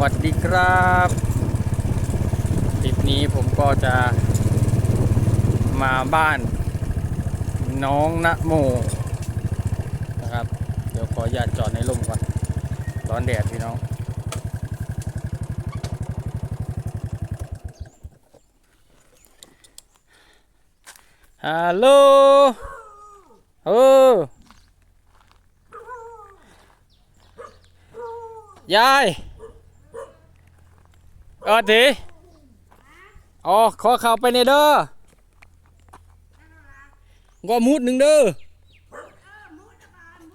วัสดีครับคลิปนี้ผมก็จะมาบ้านน้องนะโมนะครับ เดี๋ยวขออนุญาตจอดในร่มก่อน ร้อนแดดพี่น้อง ฮัลโหลเออยาย เออดีอ๋อขอเข้าไปในเด้อก็มุดหนึ่งเด้อ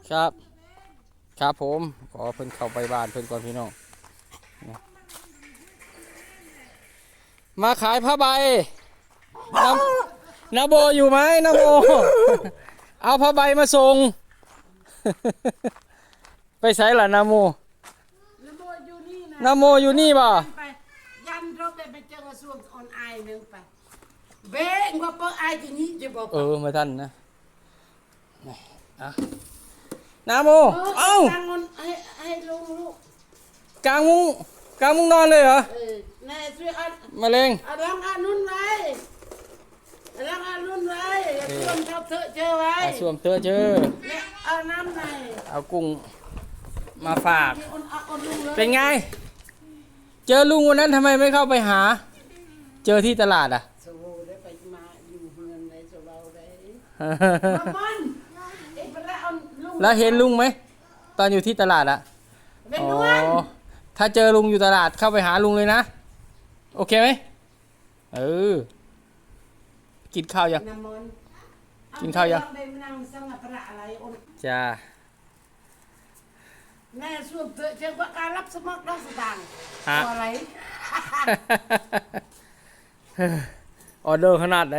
ครับ ครับผมขอเพิ่นเข้าไปบ้านเพิ่นก่อนพี่น้องมาขายผ้าใบน้ำนาโบอยู่ไหมนาโบ เอาผ้าใบมาส่ง ไปใส่ล่ะนาโมน้ำโมอยู่นี่นะนาโมอยู่นี่ป่ ออนไอนึงไปเบ้งว่าเปิดไอที่นี่จะบอกเออมาท่านนะนี่อะนาโมเอ้าตั้งเงินให้ให้ลุงลูกกลางมุ้งกลางมุ้งนอนเลยเหรอเออแน่ช่วยอันมาเลงเอาลังอานุ่นไว้เอาลังอานุ่นไว้ชวนเขาเถอะเจอไว้อะสวมเตอเจอเนี่ยเอาน้ำในเอากุ้งมาฝากที่อุ่นเอาอุ่นลุงเลยเป็นไง เจอลุงวันนั้นทำไมไม่เข้าไปหาเจอที่ตลาดอะโซ่ได้ไปมาอยู่เมืองไหนโซ่เราได้มามันเอ้ยไปแล้วเอาลุงแล้วเห็นลุงไหมตอนอยู่ที่ตลาดอะเป็นอ๋นอวลถ้าเจอลุงอยู่ตลาดเข้าไปหาลุงเลยนะ โอเคไหมเออ กินข้าวยังน้ำมันกินข้าวยังเอไปนั่งสังฆประอะไรโอนจ้าแม่ส่วนเธอเจ้าว่าการรับสมัครรับสตางค์ฮะตัวอะไร ออเดอร์ขนาดไหน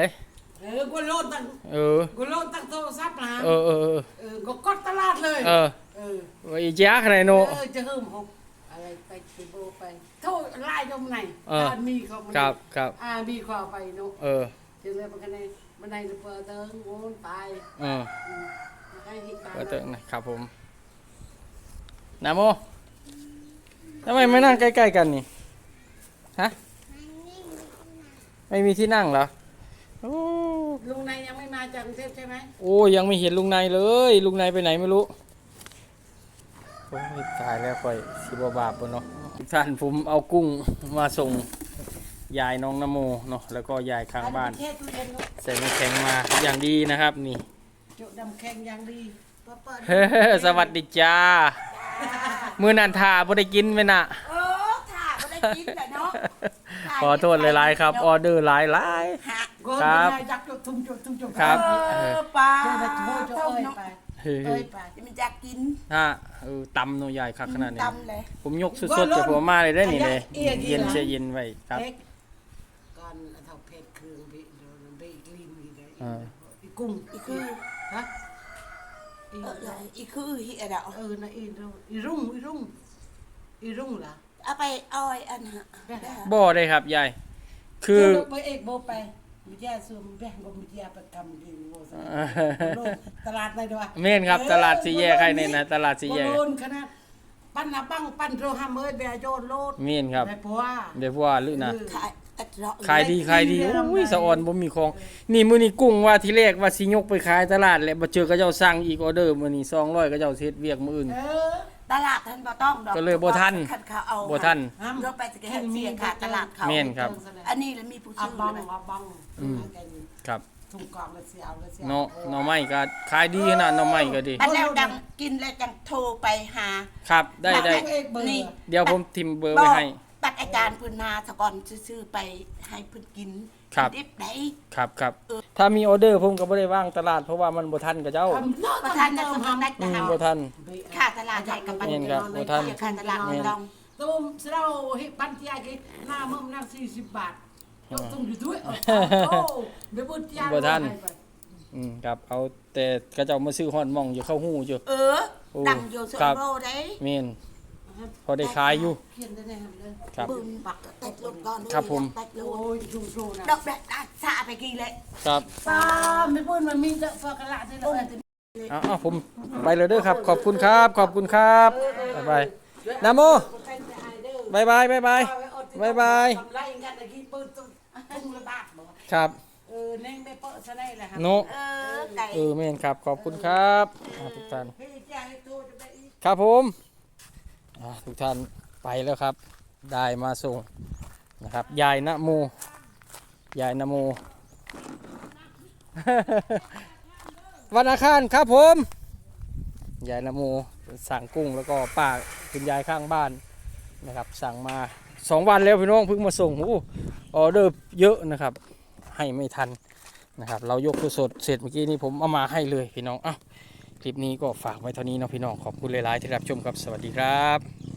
เออกูโลดตั้งเออกูโลดตั้งโทรศัพท์นะเออเออเออเออก็กดตลาดเลย เออเออว่าอีจ้าขนาดโนเออจะเฮิมหกอะไรไปติโบไปโทษไล่ตรงไหนเอออ่ามีเขามันครับครับอ่ามีเขาไปเนาะเออจึงเลยมันกันในมันในเปิดเติงโวนตายเอออืมแล้วให้ฮิตตายก็เติงนะครับผมนาโมทำไมไม่นั่งใกล้ๆกันนี่ฮะ ไม่มีที่นั่งเหรอโอ้ลุงนายยังไม่มาจากกรุงเทพใช่ไหมโอ้ยังไม่เห็นลุงนายเลย ลุงนายไปไหนไม่รู้โอ้ยตายแล้วค่อยสิบาบปะเนาะทุกท่านผมเอากุ้งมาส่งยายน้องนโมเนาะแล้วก็ยายข้างบ้าน เทศตู้เย็นเนาะใส่น้ำแข็งมาอย่างดีนะครับนี่ จุดดำแข็งอย่างดีเปิดเปิดเฮ้สวัสดีจ้า มือนันทาบ่ได้กินไหมน่ะ เออถ่าก็ได้กินแต่เนาะ ขอโทษหลายๆครับออเดอร์หลายหลายหักก็ครับไม่ได้จักจุดทุ่มจุดทุ่มจุดครับเออปลาเจอไปโทษเจ้าเอ้ยไปเฮ้ยเอ้ยไปจะมันจะกินฮะเออตำหนูใหญ่คักขนาดนี้ ตำเลย ผมยกสดๆจากหัวมาเลยได้นี่เลยเอียกี่เย็นล่ะเชยเย็นไว้ครับเอ็กก่อนเอาเท่าเพชรเครื่องไปโดนไปกลีนอีกได้อ่า อีกุ้งอีคือฮะอีเออเลยอีคือเฮียดอกเออนะอีรุ่งอีรุ่งอีรุ่งอีรุ่งล่ะ เอาไปอ้อยอันฮะบ่ได้ครับยายคือเจ้าไปเอกโบไปมีแย่ซูมแบ่งก็มีแย่ประกำกินโบสตลาดไหนด้วยเม่นครับ ตลาดสีแยกใครเนี่ยนะตลาดสีแยกโลนขนาดปั้นนะปั้งปั้นโรฮัมเอ้ยเบียโยนโลดเม่นครับไปปัวเดี๋ยวว่าลือนะขายอัดเนาะขายดีขายดีอุ้ยสะออนบ่มีของ นี่มื้อนี้กุ้งว่าที่แรกว่าสิยกไปขายตลาดแหละบ่เจอก็เจ้าสั่งอีกออเดอร์มื้อนี้200ก็เจ้าเฮ็ดเวียกมื้ออื่นเออ ตลาดท่านบ่ต้องดอกก็เลยบ่ทันคันเขาเอาบ่ทันรถไปสแกนเสียค่ะตลาดเขาแม่นครับ อันนี้แล้วมีผู้อาซื้อบังเลยอาบังครับถุงกล่องละเสียวละเสียวเนาะหน่อไม้ก็ขายดีขนาดหน่อไม้ก็ดี อันแล้วดังกินแล้วจังโทรไปหา ครับ ได้ได้เอกเบอร์นี่เดี๋ยวผมทิมเบอร์ไว้ให้ บัตรอาจารย์เพื้นนาสกอนซื้อๆไปให้เพิ่นกินครับ ดิบได้ครับครับ ถ้ามีออเดอร์ผมก็บ่ได้ว่างตลาดเพราะว่ามันบ่ทันกับเจ้าประธานจะสมัครได้อืแต่มหาบ่ทัน ค่าตลาดใหญ่กับบัตรแม่นครับบ่ทันค่าตลาดไม่ต้องตุ้มเสราเฮ้ปันที่ยากิหน้ามึงนั่งสี่สิบบาทตุ้มอยู่ด้วยโอ้เดี๋ยวบุตรยาอืมครับเอาแต่ก็เจ้ามาซื้อฮอดหม่องอยู่เข้าหู้อยู่ เออ โอ้ดังอยู่โซครับโลได้ แม่น พอได้ขายอยู่ เขียนได้แน่เลยครับปืนบักแตกลงก่อนครับผมแตกลโอ้งยชูชูนะดอกแบบอาซาไปกี่เลยครับ ป้าไม่พูดมันมีแต่ฟอกกะละที่เราเอาเอาผมไปเลยเด้อครับ ขอบคุณครับ ขอบคุณครับบ๊ายบายนะโมบายบายบายบายบ๊ายบายกำไรกันตะกี้เปิดตุ้งตุ้งละบาทบ่ครับ เออเน่งไม่เปิดซะได้แหละครัโนเออไก่ เออแม่นครับ ขอบคุณครับอ่าทุกท่านเฮ้ยจ้าให้โทรจะไปอีก ครับผมอ่า ทุกท่านไปแล้วครับ ได้มาส่งนะครับ ยายนะโม ยายนะโม วันอังคารครับผม ยายนะโมสั่งกุ้งแล้วก็ป้าคุณยายข้างบ้านนะครับ สั่งมาสองวันแล้วพี่น้องเพิ่งมาส่งโอ้ออเดอร์เยอะนะครับ ให้ไม่ทันนะครับ เรายกสดเสร็จเมื่อกี้นี้ผมเอามาให้เลยพี่น้องอ้าว คลิปนี้ก็ฝากไว้เท่านี้นะพี่น้องขอบคุณหลายๆที่รับชมครับสวัสดีครับ